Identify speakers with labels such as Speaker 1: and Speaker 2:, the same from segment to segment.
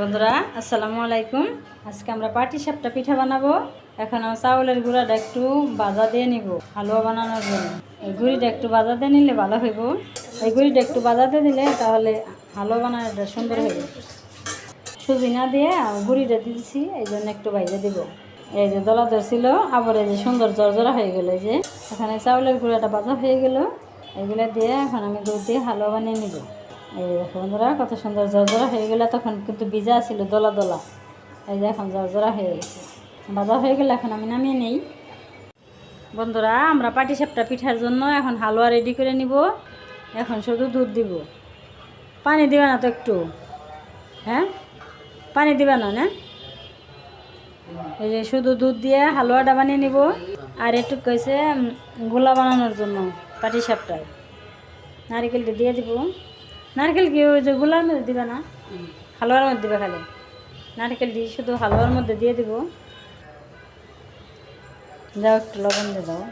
Speaker 1: বন্ধুরা, আসসালামু আলাইকুম। আজকে আমরা পাটি সাপটা পিঠা বানাবো। এখন চাউলের গুঁড়াটা একটু বাজা দিয়ে নিব, হালুয়া বানানোর জন্য। এই গুঁড়িটা একটু বাজা দিয়ে নিলে ভালো হইব। এই গুঁড়িটা একটু বাজাতে দিলে তাহলে হালুয়া বানানোটা সুন্দর হইব। সুজি না দিয়ে গুঁড়িটা দিয়েছি, এই জন্য একটু বাইরে দিব। এই যে দলা ছিল, আবার এই যে সুন্দর জর্জরা হয়ে গেলো এই যে। এখানে চাউলের গুঁড়াটা বাজা হয়ে গেল। এগুলো দিয়ে এখন আমি দুধ দিয়ে হালুয়া বানিয়ে নিব। এই দেখো বন্ধুরা, কত সুন্দর জর্জরা হয়ে গেলে। তখন কিন্তু ভিজা ছিল, দলা দলা। এই যে এখন জর্জরা হয়ে গেছে। বাজা হয়ে গেলে এখন আমি নামিয়ে নেই। বন্ধুরা, আমরা পাটি সাপটা পিঠার জন্য এখন হালুয়া রেডি করে নিব। এখন শুধু দুধ দিব। পানি দিবে না তো একটু। হ্যাঁ? পানি দিবে না না? এই যে শুধু দুধ দিয়ে হালুয়াটা বানিয়ে নিব। আর একটু কইছে গোলা বানানোর জন্য পাটি সাপটায় নারিকেলটা দিয়ে দিব। নারকেল কি ওই যে গোলার মধ্যে দিবে না? হালুয়ার মধ্যে দিবে খালি? নারকেল দিয়ে শুধু হালুয়ার মধ্যে দিয়ে দিব। যাও একটু লবণ দিয়ে দাও।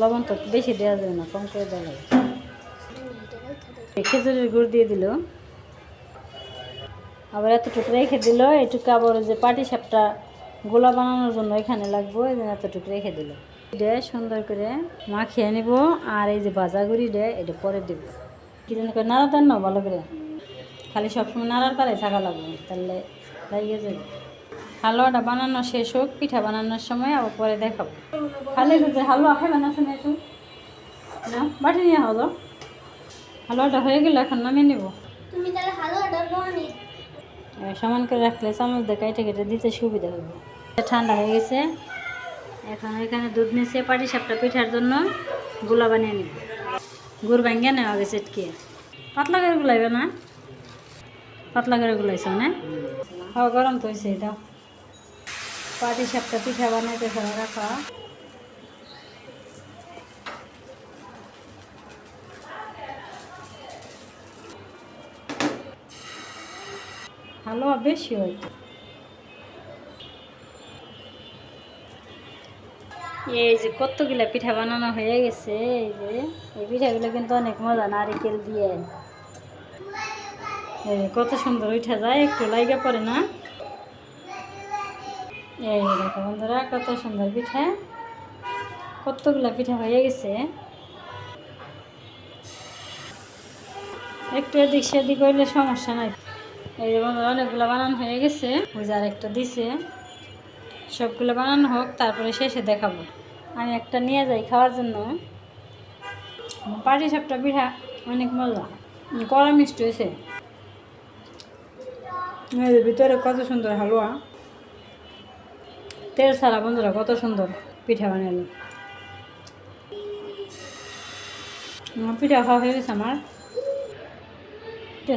Speaker 1: লবণ তো বেশি দেওয়া যাবে না কম করে দেওয়া যাবে। খেজুরের গুড় দিয়ে দিল। আবার এতটুকু রেখে দিল এটুকু আবার যে পাটি সাপটা গোলা বানানোর জন্য এখানে লাগবো এই জন্য এতটুকু রেখে দিল। এটা সুন্দর করে মাখিয়ে নিব আর এই যে ভাজা গুড়ি দেয় এটা পরে দিব। কি যেন করে নাড়া দেন না ভালো করে। খালি সবসময় নাড়ার পারে থাকা লাগবে তাহলে লাগিয়ে যাবে। হালুয়াটা বানানো শেষ হোক পিঠা বানানোর সময় আবার পরে দেখাবো। খালি হালুয়া খাবে না শুনে একটু না বাটি নিয়ে হলো হালুয়াটা হয়ে গেলে এখন নামিয়ে নেব।
Speaker 2: তুমি তাহলে হালুয়াটা
Speaker 1: সমান করে রাখলে চামচ দিয়ে কেটে কেটে দিতে সুবিধা হবে। ঠান্ডা হয়ে গেছে। এখন এখানে দুধ নিয়েছে পাটি সাপটা পিঠার জন্য। গুলা বানিয়ে নিব। গুড় ভাঙ্গিয়ে নেওয়া গেছে এটকে। পাতলা করে গুলাইবে না? পাতলা করে গুলাইছ, না? হাওয়া গরম তো হয়েছে দাও। পাটি সাপটা পিঠা বানাইতে ফেলে রাখা। হালুয়া বেশি হয়তো এই যে কতগুলা পিঠা বানানো হয়ে গেছে, এই যে, এই পিঠাগুলো কিন্তু অনেক মজা, নারিকেল দিয়ে। কত সুন্দর উঠা যায়, একটু লাইগা পড়ে না? এই দেখো বন্ধুরা, কত সুন্দর পিঠা। কতগুলা পিঠা হয়ে গেছে। একটু এদিক সেদিক করলে সমস্যা নাই। এই যে বন্ধুরা, অনেকগুলো বানানো হয়ে গেছে। পূজার একটা দিছে। সবগুলো বানানো হোক, তারপরে শেষে দেখাবো। আমি একটা নিয়ে যাই খাওয়ার জন্য। পাটি সাপটা পিঠা অনেক মজা। কড়া মিষ্টি হয়েছে। ভিতরে কত সুন্দর হালুয়া। তেল ছাড়া বন্ধুরা কত সুন্দর পিঠা বানালো। পিঠা খাওয়া হয়ে গেছে আমার। পিঠা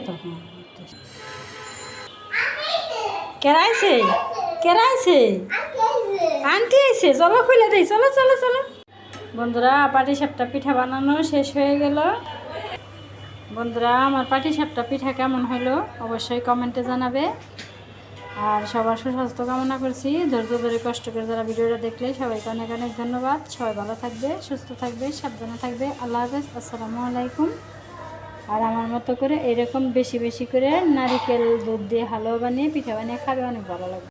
Speaker 1: কেরাইছে কেরাইছে আন্টি আইছে চলো চলো চলো চলো। বন্ধুরা, পাটি সাপটা পিঠা বানানো শেষ হয়ে গেল। বন্ধুরা, আমার পাটি সাপটা পিঠা কেমন হলো অবশ্যই কমেন্টে জানাবে। আর সবার সুস্বাস্থ্য কামনা করছি। ধৈর্য ধরে কষ্ট করে যারা ভিডিওটা দেখলে, সবাইকে অনেক অনেক ধন্যবাদ। সবাই ভালো থাকবে, সুস্থ থাকবে, সাবধানে থাকবে। আল্লাহ হাফেজ, আসসালামু আলাইকুম। আর আমার মতো করে এরকম বেশি বেশি করে নারিকেল দুধ দিয়ে হালুয়া বানিয়ে পিঠা বানিয়ে খাবে, অনেক ভালো লাগবে।